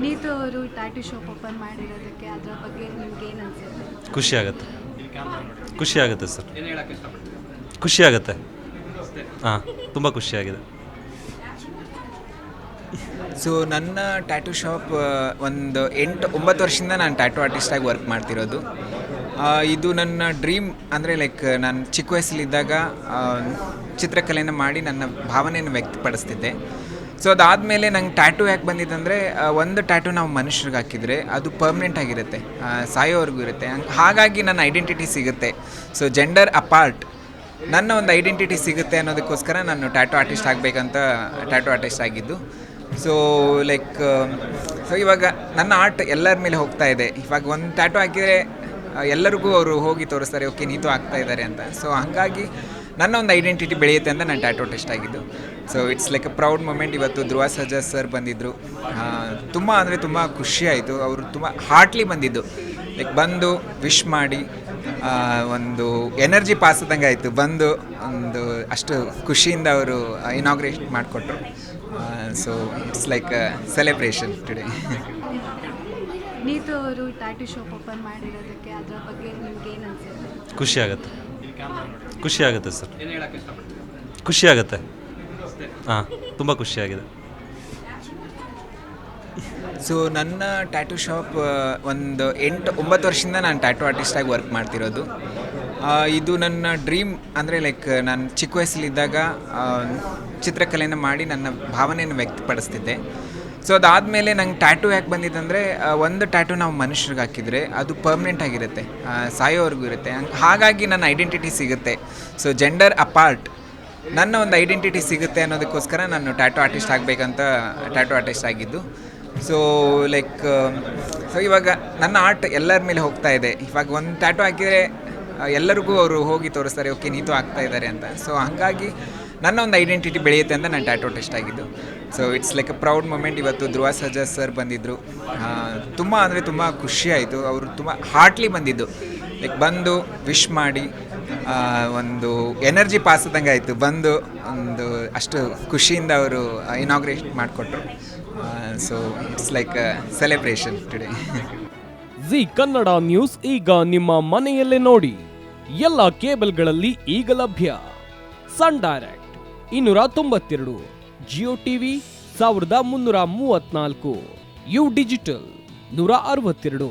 ನೀತು ಅವರು tattoo shop open ಮಾಡಿರೋದಕ್ಕೆ ಅದರ ಬಗ್ಗೆ ನಿಮ್ಗೆ ಏನು ಅನ್ಸುತ್ತೆ? ಖುಷಿ ಆಗುತ್ತೆ. ಖುಷಿ ಆಗುತ್ತೆ ಸರ್. ಖುಷಿ ಆಗುತ್ತೆ. ಹಾಂ ತುಂಬ ಖುಷಿಯಾಗಿದೆ ಸೊ ನನ್ನ ಟ್ಯಾಟೂ ಶಾಪ್ ಒಂದು ಎಂಟು ಒಂಬತ್ತು ವರ್ಷದಿಂದ ನಾನು ಟ್ಯಾಟೂ ಆರ್ಟಿಸ್ಟಾಗಿ ವರ್ಕ್ ಮಾಡ್ತಿರೋದು. ಆ, ಇದು ನನ್ನ ಡ್ರೀಮ್ ಅಂದರೆ ಲೈಕ್ ನಾನು ಚಿಕ್ಕ ವಯಸ್ಸಲ್ಲಿದ್ದಾಗ ಚಿತ್ರಕಲೆಯನ್ನು ಚಿತ್ರಕಲೆನ ಮಾಡಿ ನನ್ನ ಭಾವನೆಯನ್ನು ವ್ಯಕ್ತಪಡಿಸ್ತಿದ್ದೆ. ಸೊ ಅದಾದಮೇಲೆ ನಂಗೆ ಟ್ಯಾಟೂ ಯಾಕೆ ಬಂದಿದ್ದಂದರೆ ಒಂದು ಟ್ಯಾಟೂ ನಾವು ಮನುಷ್ಯರಿಗೆ ಹಾಕಿದರೆ ಅದು ಪರ್ಮನೆಂಟ್ ಆಗಿರುತ್ತೆ. ಸಾಯೋವರೆಗೂ ಇರುತ್ತೆ. ಹಂಗ್- ಹಾಗಾಗಿ ನನ್ನ ಐಡೆಂಟಿಟಿ ಸಿಗುತ್ತೆ. ಸೊ ಜೆಂಡರ್ ಅಪಾರ್ಟ್ ನನ್ನ ಒಂದು ಐಡೆಂಟಿಟಿ ಸಿಗುತ್ತೆ ಅನ್ನೋದಕ್ಕೋಸ್ಕರ ನಾನು ಟ್ಯಾಟೂ ಆರ್ಟಿಸ್ಟ್ ಆಗಬೇಕಂತ ಟ್ಯಾಟೂ ಆರ್ಟಿಸ್ಟ್ ಆಗಿದ್ದು. ಸೊ ಲೈಕ್ ಸೊ ಇವಾಗ ನನ್ನ ಆರ್ಟ್ ಎಲ್ಲರ ಮೇಲೆ ಹೋಗ್ತಾ ಇದೆ. ಇವಾಗ ಒಂದು ಟ್ಯಾಟೂ ಹಾಕಿದರೆ ಎಲ್ಲರಿಗೂ ಅವರು ಹೋಗಿ ತೋರಿಸ್ತಾರೆ, ಓಕೆ, ನೀತು ಆಗ್ತಾ ಇದ್ದಾರೆ ಅಂತ. ಸೊ ಹಾಗಾಗಿ ನನ್ನ ಒಂದು ಐಡೆಂಟಿಟಿ ಬೆಳೆಯುತ್ತೆ ಅಂತ ನಾನು ಟ್ಯಾಟೂ ಆರ್ಟಿಸ್ಟ್ ಆಗಿದ್ದು. So it's like a proud moment ಇವತ್ತು ಧ್ರುವ ಸಜಾ ಸರ್ ಬಂದಿದ್ದರು ತುಂಬ ಅಂದರೆ ತುಂಬ ಖುಷಿಯಾಯಿತು ಆಯಿತು. ಅವರು ತುಂಬ ಹಾರ್ಟ್ಲಿ ಬಂದಿದ್ದು. ಲೈಕ್ ಬಂದು ವಿಶ್ ಮಾಡಿ ಒಂದು ಎನರ್ಜಿ ಪಾಸ್ ಆದಂಗೆ ಆಯಿತು. ಬಂದು ಒಂದು ಅಷ್ಟು ಖುಷಿಯಿಂದ ಅವರು ಇನಾಗ್ರೇಟ್ ಮಾಡಿಕೊಟ್ರು. So it's like celebration today Neetu ಅವರು ಟ್ಯಾಟೂ ಶಾಪ್ ಓಪನ್ ಮಾಡಿರೋದಕ್ಕೆ ಅದರ ಬಗ್ಗೆ ನಿಮ್ಗೆ ಏನು ಅನ್ಸುತ್ತೆ? ಖುಷಿ ಆಗುತ್ತೆ. ಖುಷಿ ಆಗುತ್ತೆ ಸರ್ ಖುಷಿ ಆಗುತ್ತೆ. ಹಾಂ, ತುಂಬ ಖುಷಿಯಾಗಿದೆ. ಸೊ ನನ್ನ ಟ್ಯಾಟೂ ಶಾಪ್ ಒಂದು ಎಂಟು ಒಂಬತ್ತು ವರ್ಷದಿಂದ ನಾನು ಟ್ಯಾಟೂ ಆರ್ಟಿಸ್ಟಾಗಿ ವರ್ಕ್ ಮಾಡ್ತಿರೋದು. ಇದು ನನ್ನ ಡ್ರೀಮ್ ಅಂದರೆ ಲೈಕ್ ನಾನು ಚಿಕ್ಕ ವಯಸ್ಸಲ್ಲಿದ್ದಾಗ ಚಿತ್ರಕಲೆಯನ್ನು ಮಾಡಿ ನನ್ನ ಭಾವನೆಯನ್ನು ವ್ಯಕ್ತಪಡಿಸ್ತಿದ್ದೆ. ಸೊ ಅದಾದಮೇಲೆ ನಂಗೆ ಟ್ಯಾಟೂ ಯಾಕೆ ಬಂದಿದ್ದಂದರೆ ಒಂದು ಟ್ಯಾಟೂ ನಾವು ಮನುಷ್ಯರಿಗೆ ಹಾಕಿದರೆ ಅದು ಪರ್ಮನೆಂಟ್ ಆಗಿರುತ್ತೆ. ಸಾಯೋವರೆಗೂ ಇರುತ್ತೆ. ಹಂಗ್- ಹಾಗಾಗಿ ನನ್ನ ಐಡೆಂಟಿಟಿ ಸಿಗುತ್ತೆ. ಸೊ ಜೆಂಡರ್ ಅಪಾರ್ಟ್ ನನ್ನ ಒಂದು ಐಡೆಂಟಿಟಿ ಸಿಗುತ್ತೆ ಅನ್ನೋದಕ್ಕೋಸ್ಕರ ನಾನು ಟ್ಯಾಟೂ ಆರ್ಟಿಸ್ಟ್ ಆಗಬೇಕಂತ ಟ್ಯಾಟೋ ಆರ್ಟಿಸ್ಟ್ ಆಗಿದ್ದು. ಸೊ ಲೈಕ್ ಸೊ ಇವಾಗ ನನ್ನ ಆರ್ಟ್ ಎಲ್ಲರ ಮೇಲೆ ಹೋಗ್ತಾ ಇದೆ. ಇವಾಗ ಒಂದು ಟ್ಯಾಟೋ ಹಾಕಿದರೆ ಎಲ್ಲರಿಗೂ ಅವರು ಹೋಗಿ ತೋರಿಸ್ತಾರೆ, ಓಕೆ, ನೀತು ಆಗ್ತಾ ಇದ್ದಾರೆ ಅಂತ. ಸೊ ಹಾಗಾಗಿ ನನ್ನ ಒಂದು ಐಡೆಂಟಿಟಿ ಬೆಳೆಯುತ್ತೆ ಅಂತ ನಾನು ಟ್ಯಾಟೂ ಟೆಸ್ಟ್ ಆಗಿದ್ದು. So it's like a proud moment ಇವತ್ತು ಧ್ರುವ ಸಜಾ ಸರ್ ಬಂದಿದ್ದರು ತುಂಬ ಅಂದರೆ ತುಂಬ ಖುಷಿ ಆಯಿತು. ಅವರು ತುಂಬ ಹಾರ್ಟ್ಲಿ ಬಂದಿದ್ದು. ಲೈಕ್ ಬಂದು ವಿಶ್ ಮಾಡಿ ಒಂದು ಎನರ್ಜಿ ಪಾಸ್ ಆದಂಗೆ ಆಯಿತು. ಬಂದು ಒಂದು ಅಷ್ಟು ಖುಷಿಯಿಂದ ಅವರು ಇನಾಗ್ರೇಷನ್ ಮಾಡಿಕೊಟ್ರು. So it's like celebration today Zee Kannada news ಈಗ ನಿಮ್ಮ ಮನೆಯಲ್ಲೇ ನೋಡಿ. ಎಲ್ಲ ಕೇಬಲ್ಗಳಲ್ಲಿ ಈಗ ಲಭ್ಯ. ಸನ್ ಡೈರೆಕ್ಟ್ ಇನ್ನೂರ ತೊಂಬತ್ತೆರಡು, ಜಿಯೋ ಟಿವಿ ಸಾವಿರದ ಮುನ್ನೂರ ಮೂವತ್ನಾಲ್ಕು ಯು ಡಿಜಿಟಲ್ ನೂರ ಅರವತ್ತೆರಡು.